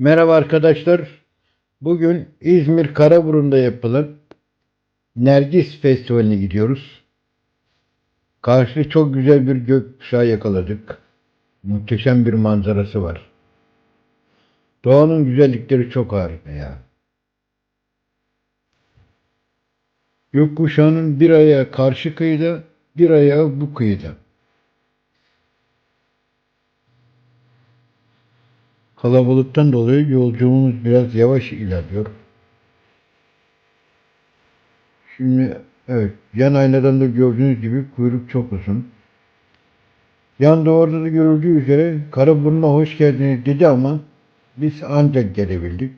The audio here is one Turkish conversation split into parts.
Merhaba arkadaşlar. Bugün İzmir Karaburun'da yapılan Nergis Festivali'ne gidiyoruz. Karşı çok güzel bir gökkuşağı yakaladık. Muhteşem bir manzarası var. Doğanın güzellikleri çok harika ya. Gökkuşağının bir ayağı karşı kıyıda, bir ayağı bu kıyıda. Kalabalıktan dolayı yolculuğumuz biraz yavaş ilerliyor. Şimdi evet yan aynadan da gördüğünüz gibi kuyruk çok uzun. Yan duvarda da görüldüğü üzere Karaburun'a hoş geldiniz dedi ama biz ancak gelebildik.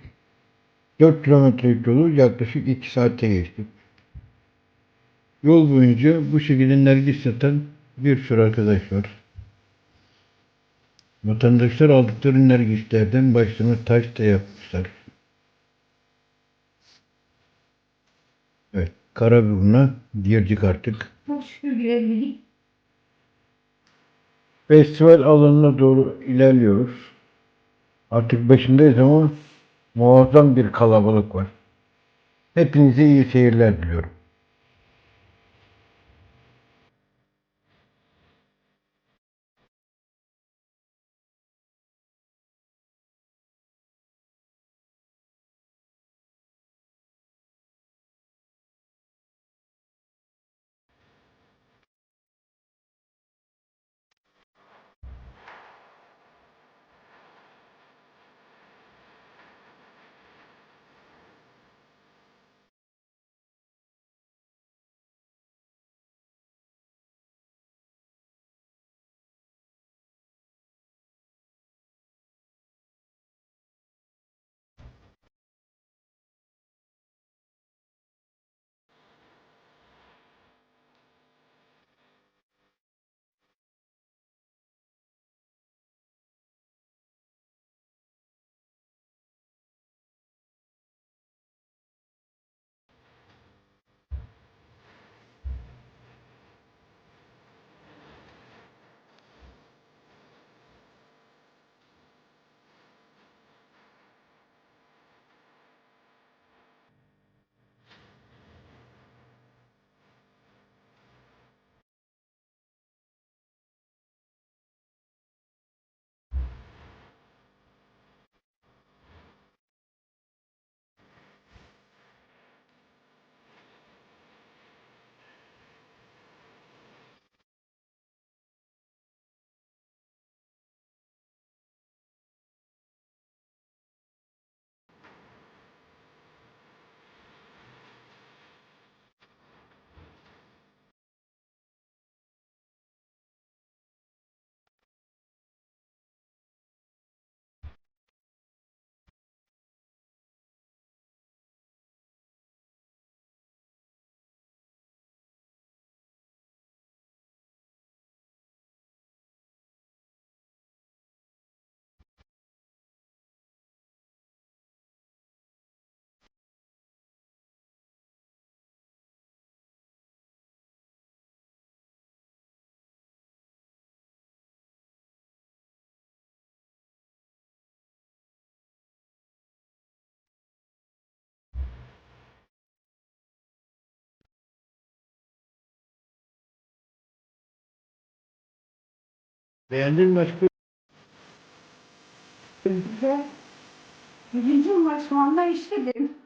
4 kilometrelik yolu yaklaşık 2 saatte geçtik. Yol boyunca bu şekilde nergis satan bir sürü arkadaş var. Vatandaşlar aldıkları nergislerden başlarına taş da yapmışlar. Evet, Karaburun'a girdik artık. Festival alanına doğru ilerliyoruz. Artık başındayız ama muazzam bir kalabalık var. Hepinize iyi seyirler diliyorum. Beğendin mi aşkım? Güzel. Şu anda işledim.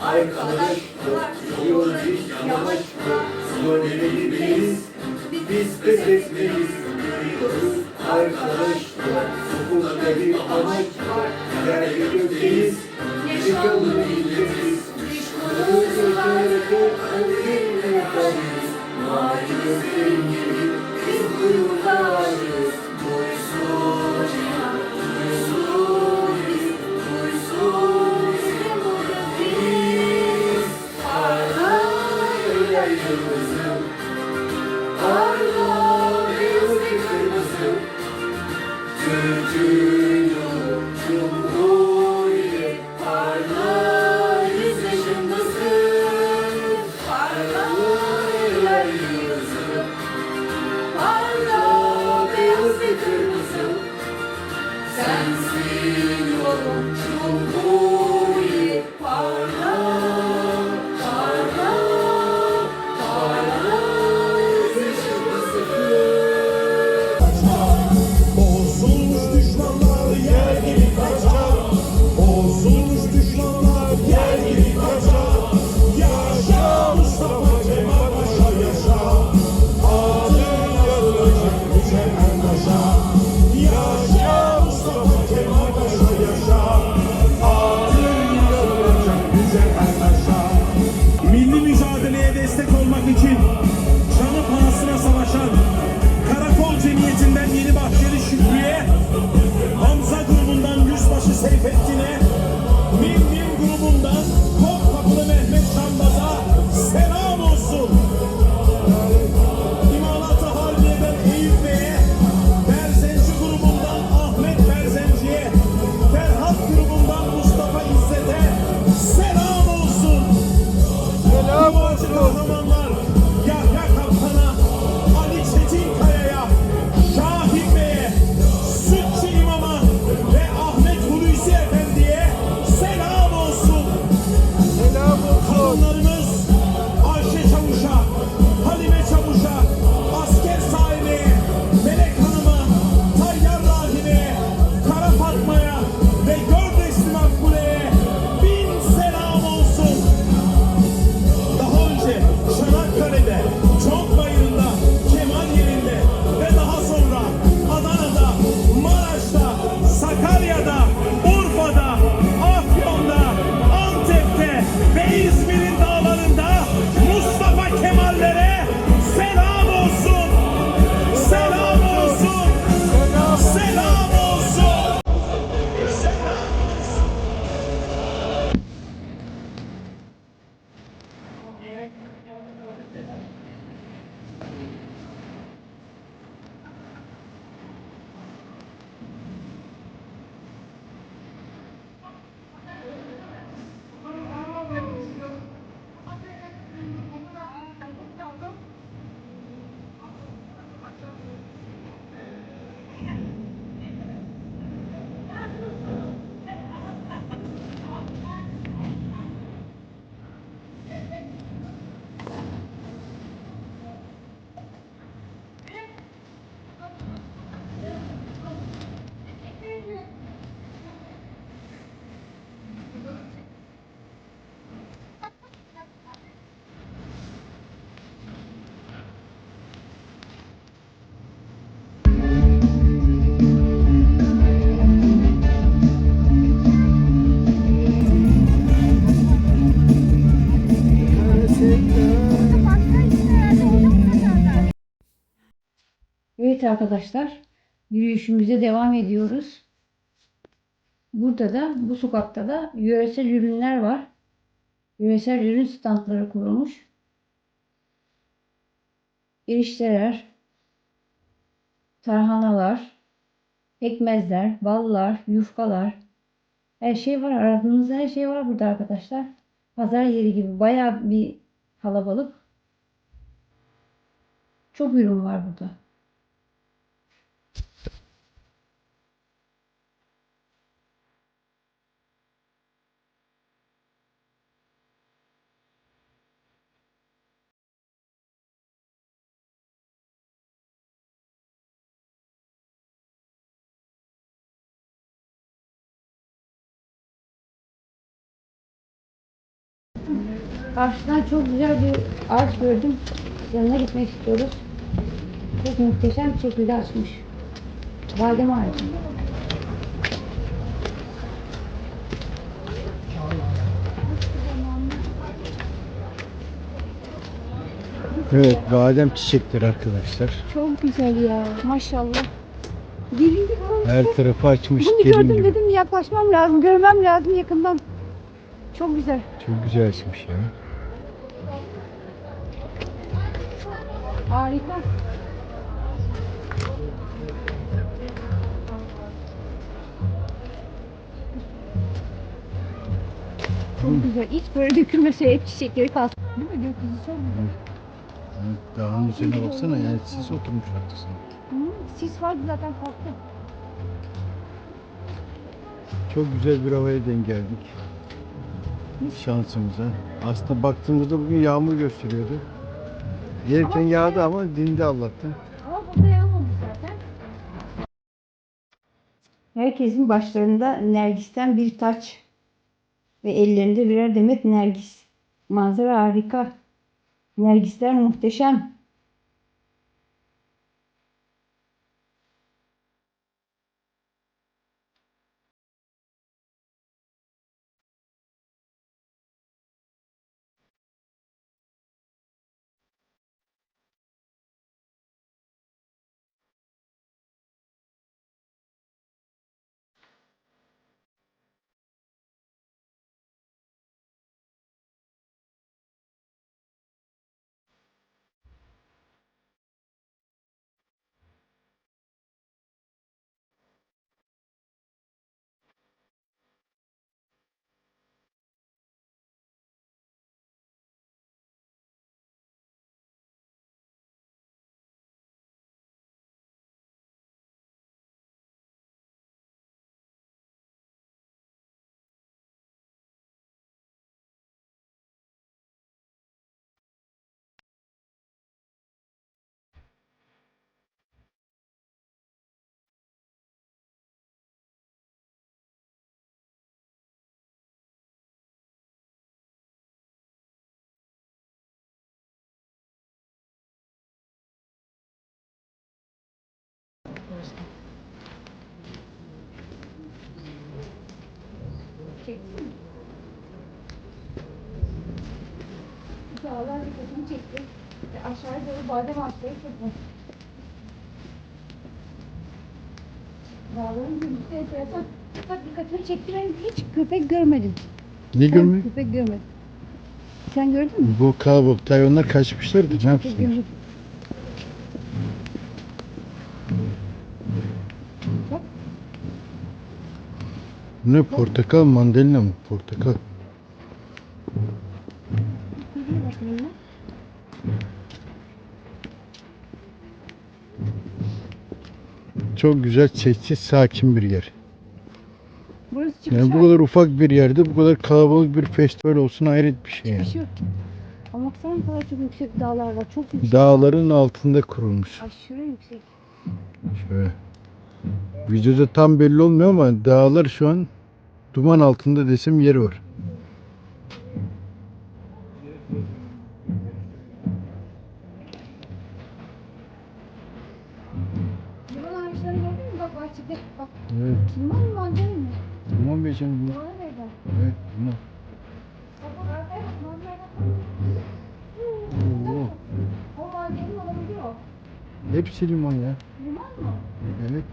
Arkadaş, yolcu yavaş, dönmeliyiz, biz pes etmeliyiz. Görüyoruz arkadaşlar, sokakta bir amaç var, yerli gökteyiz, yaşamlı milletiz. Düşmanımız ötürü, ötürü, ötürü, ötürü, ötürü, ötürü, Синьо, чому selam olsun. Selam olsun. Kahramanlar. Evet arkadaşlar yürüyüşümüze devam ediyoruz. Burada da bu sokakta da yöresel ürünler var. Yöresel ürün standları kurulmuş. Erişteler, tarhanalar, pekmezler, ballar, yufkalar. Her şey var. Aradığınız her şey var burada arkadaşlar. Pazar yeri gibi bayağı bir kalabalık. Çok ürün var burada. Karşıdan çok güzel bir ağaç gördüm. Yanına gitmek istiyoruz. Çok muhteşem bir şekilde açmış. Badem ağacı. Evet badem çiçekleri arkadaşlar. Çok güzel ya. Maşallah. Gelin Her tarafı açmış. Bunu gördüm gibi. dedim yaklaşmam lazım, görmem lazım yakından. Çok güzel. Çok güzel açmış ya. Harika. Çok güzel. Hiç böyle dökülmese hep çiçekleri kalsın. Değil mi? Gökyüzü çok güzel. Evet, Dağın üzerine baksana yani sis oturmuş ortasına. Hı, sis vardı zaten kalktı. Çok güzel bir havaya denk geldik. Şansımıza. Aslında baktığımızda bugün yağmur gösteriyordu. Gelirken yağdı ama dindi Allah'tan. Ama burada yağmadı zaten. Herkesin başlarında Nergis'ten bir taç ve ellerinde birer demet Nergis. Manzara harika. Nergisler muhteşem. Çeksin mi? Dağlar dikkatimi çekti. Ve aşağıya doğru badem ağaçları var. Dağların görüntüsü enteresan. Fakat dikkatimi çekti. Ben hiç köpek görmedim. Ne Ben görmek? Köpek görmedim. Sen gördün mü? Bu kalabalıkta hayvanlar kaçmışlardı. Ne Köpek yapsın? görmedim. Bak Ne portakal mandalina mı? Portakal. Çok güzel, sessiz, sakin bir yer. Burası Yani bu kadar ufak bir yerde bu kadar kalabalık bir festival olsun hayret bir şey yani. yok. Ama baksana ne kadar çok yüksek dağlar var. Çok yüksek. Dağların altında kurulmuş. Aşırı yüksek. Şöyle. Videoda tam belli olmuyor ama dağlar şu an duman altında desem yeri var. Ağaçlarını gördün mü? Bak bahçede. Bak. Evet. Mandalina mı? Duman be canım. bu. Limonu nereden? Evet duman. Bak bak arkaya bak. Mandalina. Oo. O mandalina olabilir o. Hepsi limon ya. Limon mu? Evet.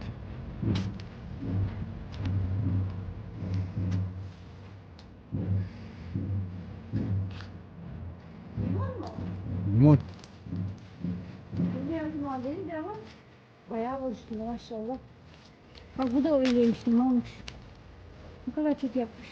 Limon mu? Limon. Bilmiyorum mandalina ama bayağı var üstünde maşallah. Bak bu da öyleymiş limonmuş. Ne kadar çok yapmış.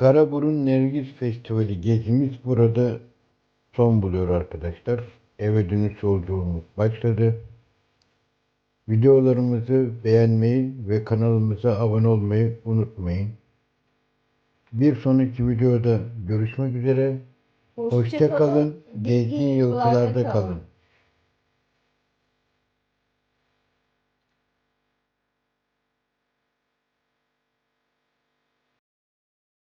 Karaburun Nergis Festivali gezimiz burada son buluyor arkadaşlar. Eve dönüş yolculuğumuz başladı. Videolarımızı beğenmeyi ve kanalımıza abone olmayı unutmayın. Bir sonraki videoda görüşmek üzere. Hoşça kalın. Gezgin yolcularda kalın.